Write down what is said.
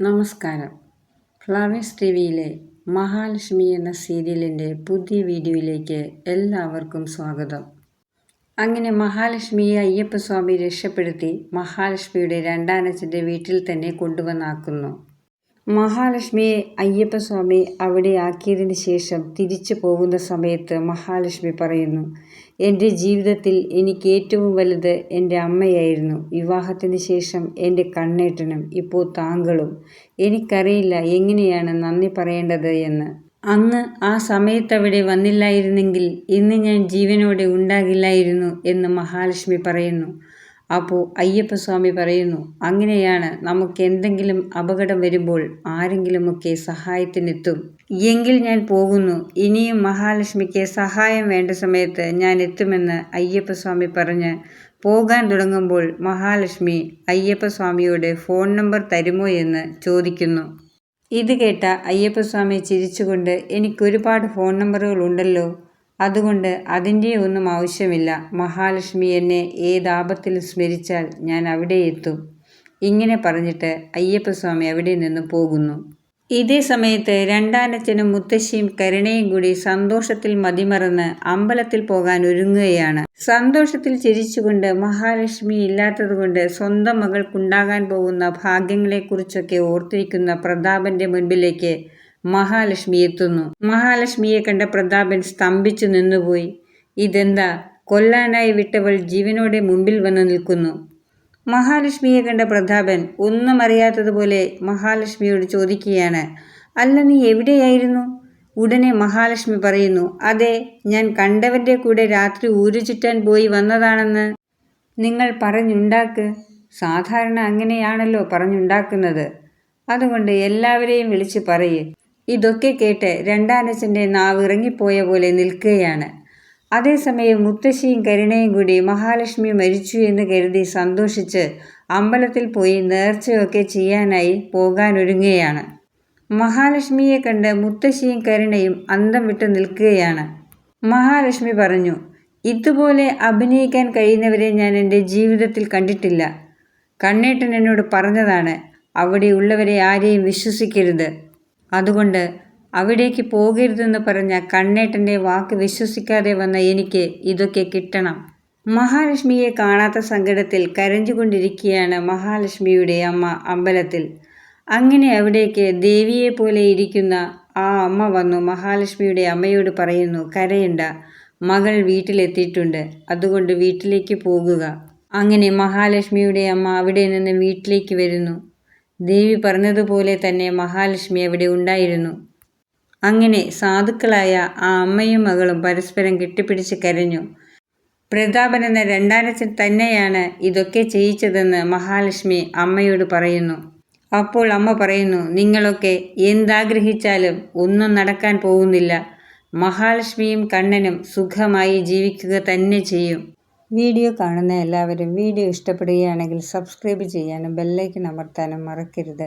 നമസ്കാരം. Flowers T വിയിലെ മഹാലക്ഷ്മി എന്ന സീരിയലിന്റെ പുതിയ വീഡിയോയിലേക്ക് എല്ലാവർക്കും സ്വാഗതം. അങ്ങനെ മഹാലക്ഷ്മിയെ അയ്യപ്പസ്വാമി രക്ഷപ്പെടുത്തി മഹാലക്ഷ്മിയുടെ രണ്ടാനച്ഛന്റെ വീട്ടിൽ തന്നെ കൊണ്ടുവന്നാക്കുന്നു. മഹാലക്ഷ്മിയെ അയ്യപ്പസ്വാമി അവിടെ ആക്കിയതിന് ശേഷം തിരിച്ചു പോകുന്ന സമയത്ത് മഹാലക്ഷ്മി പറയുന്നു എന്റെ ജീവിതത്തിൽ എനിക്ക് ഏറ്റവും വലുത് എന്റെ അമ്മയായിരുന്നു. വിവാഹത്തിന് ശേഷം എന്റെ കണ്ണേട്ടനും ഇപ്പോൾ താങ്കളും. എനിക്കറിയില്ല എങ്ങനെയാണ് നന്ദി പറയേണ്ടത് എന്ന്. അന്ന് ആ സമയത്തവിടെ വന്നില്ലായിരുന്നെങ്കിൽ ഇന്ന് ഞാൻ ജീവനോടെ ഉണ്ടാകില്ലായിരുന്നു എന്ന് മഹാലക്ഷ്മി പറയുന്നു. അപ്പോൾ അയ്യപ്പസ്വാമി പറയുന്നു അങ്ങനെയാണ് നമുക്ക് എന്തെങ്കിലും അപകടം വരുമ്പോൾ ആരെങ്കിലുമൊക്കെ സഹായത്തിനെത്തും. എങ്കിൽ ഞാൻ പോകുന്നു. ഇനിയും മഹാലക്ഷ്മിക്ക് സഹായം വേണ്ട സമയത്ത് ഞാൻ എത്തുമെന്ന് അയ്യപ്പസ്വാമി പറഞ്ഞ് പോകാൻ തുടങ്ങുമ്പോൾ മഹാലക്ഷ്മി അയ്യപ്പസ്വാമിയോട് ഫോൺ നമ്പർ തരുമോ എന്ന് ചോദിക്കുന്നു. ഇത് കേട്ട അയ്യപ്പസ്വാമി ചിരിച്ചുകൊണ്ട് എനിക്കൊരുപാട് ഫോൺ നമ്പറുകൾ ഉണ്ടല്ലോ. അതുകൊണ്ട് അതിന്റെ ഒന്നും ആവശ്യമില്ല. മഹാലക്ഷ്മി എന്നെ ഏതാപത്തിൽ സ്മരിച്ചാൽ ഞാൻ അവിടെ എത്തും. ഇങ്ങനെ പറഞ്ഞിട്ട് അയ്യപ്പസ്വാമി അവിടെ നിന്ന് പോകുന്നു. ഇതേ സമയത്ത് രണ്ടാനച്ഛനും മുത്തശ്ശിയും കരുണയും കൂടി സന്തോഷത്തിൽ മതിമറന്ന് അമ്പലത്തിൽ പോകാൻ ഒരുങ്ങുകയാണ്. സന്തോഷത്തിൽ ചിരിച്ചുകൊണ്ട് മഹാലക്ഷ്മി ഇല്ലാത്തതുകൊണ്ട് സ്വന്തം മകൾക്കുണ്ടാകാൻ പോകുന്ന ഭാഗ്യങ്ങളെക്കുറിച്ചൊക്കെ ഓർത്തിരിക്കുന്ന പ്രതാപന്റെ മുൻപിലേക്ക് മഹാലക്ഷ്മി എത്തുന്നു. മഹാലക്ഷ്മിയെ കണ്ട പ്രതാപൻ സ്തംഭിച്ചു നിന്നുപോയി. ഇതെന്താ? കൊല്ലാനായി വിട്ടവൾ ജീവനോടെ മുമ്പിൽ വന്ന് നിൽക്കുന്നു. മഹാലക്ഷ്മിയെ കണ്ട പ്രതാപൻ ഒന്നും അറിയാത്തതുപോലെ മഹാലക്ഷ്മിയോട് ചോദിക്കുകയാണ്. അല്ല നീ എവിടെയായിരുന്നു? ഉടനെ മഹാലക്ഷ്മി പറയുന്നു അതെ ഞാൻ കണ്ടവന്റെ കൂടെ രാത്രി ഊരു ചുറ്റാൻ പോയി വന്നതാണെന്ന്. നിങ്ങൾ പറഞ്ഞുണ്ടാക്ക്. സാധാരണ അങ്ങനെയാണല്ലോ പറഞ്ഞുണ്ടാക്കുന്നത്. അതുകൊണ്ട് എല്ലാവരെയും വിളിച്ച് പറയേ. ഇതൊക്കെ കേട്ട് രണ്ടാനച്ഛന്റെ നാവ് ഇറങ്ങിപ്പോയ പോലെ നിൽക്കുകയാണ്. അതേസമയം മുത്തശ്ശിയും കരുണയും കൂടി മഹാലക്ഷ്മി മരിച്ചു എന്ന് കരുതി സന്തോഷിച്ച് അമ്പലത്തിൽ പോയി നേർച്ചയൊക്കെ ചെയ്യാനായി പോകാനൊരുങ്ങുകയാണ്. മഹാലക്ഷ്മിയെ കണ്ട് മുത്തശ്ശിയും കരുണയും അന്തം വിട്ട് നിൽക്കുകയാണ്. മഹാലക്ഷ്മി പറഞ്ഞു ഇതുപോലെ അഭിനയിക്കാൻ കഴിയുന്നവരെ ഞാൻ എന്റെ ജീവിതത്തിൽ കണ്ടിട്ടില്ല. കണ്ണേട്ടൻ എന്നോട് പറഞ്ഞതാണ് അവിടെ ഉള്ളവരെ ആരെയും വിശ്വസിക്കരുത്. അതുകൊണ്ട് അവിടേക്ക് പോകരുതെന്ന് പറഞ്ഞ കണ്ണേട്ടന്റെ വാക്ക് വിശ്വസിക്കാതെ വന്ന എനിക്ക് ഇതൊക്കെ കിട്ടണം. മഹാലക്ഷ്മിയെ കാണാത്ത സങ്കടത്തിൽ കരഞ്ഞുകൊണ്ടിരിക്കുകയാണ് മഹാലക്ഷ്മിയുടെ അമ്മ അമ്പലത്തിൽ. അങ്ങനെ അവിടേക്ക് ദേവിയെ പോലെ ഇരിക്കുന്ന ആ അമ്മ വന്നു മഹാലക്ഷ്മിയുടെ അമ്മയോട് പറയുന്നു കരയണ്ട മകൾ വീട്ടിലെത്തിയിട്ടുണ്ട് അതുകൊണ്ട് വീട്ടിലേക്ക് പോകുക. അങ്ങനെ മഹാലക്ഷ്മിയുടെ അമ്മ അവിടെ നിന്ന് വീട്ടിലേക്ക് വരുന്നു. ദേവി പറഞ്ഞതുപോലെ തന്നെ മഹാലക്ഷ്മി അവിടെ ഉണ്ടായിരുന്നു. അങ്ങനെ സാധുക്കളായ ആ അമ്മയും മകളും പരസ്പരം കെട്ടിപ്പിടിച്ച് കരഞ്ഞു. പ്രതാപൻ എന്ന രണ്ടാനച്ചൻ തന്നെയാണ് ഇതൊക്കെ ചെയ്യിച്ചതെന്ന് മഹാലക്ഷ്മി അമ്മയോട് പറയുന്നു. അപ്പോൾ അമ്മ പറയുന്നു നിങ്ങളൊക്കെ എന്താഗ്രഹിച്ചാലും ഒന്നും നടക്കാൻ പോകുന്നില്ല. മഹാലക്ഷ്മിയും കണ്ണനും സുഖമായി ജീവിക്കുക തന്നെ ചെയ്യും. വീഡിയോ കാണുന്ന എല്ലാവരും വീഡിയോ ഇഷ്ടപ്പെടുകയാണെങ്കിൽ സബ്സ്ക്രൈബ് ചെയ്യാനും ബെല്ലൈക്കൻ അമർത്താനും മറക്കരുത്.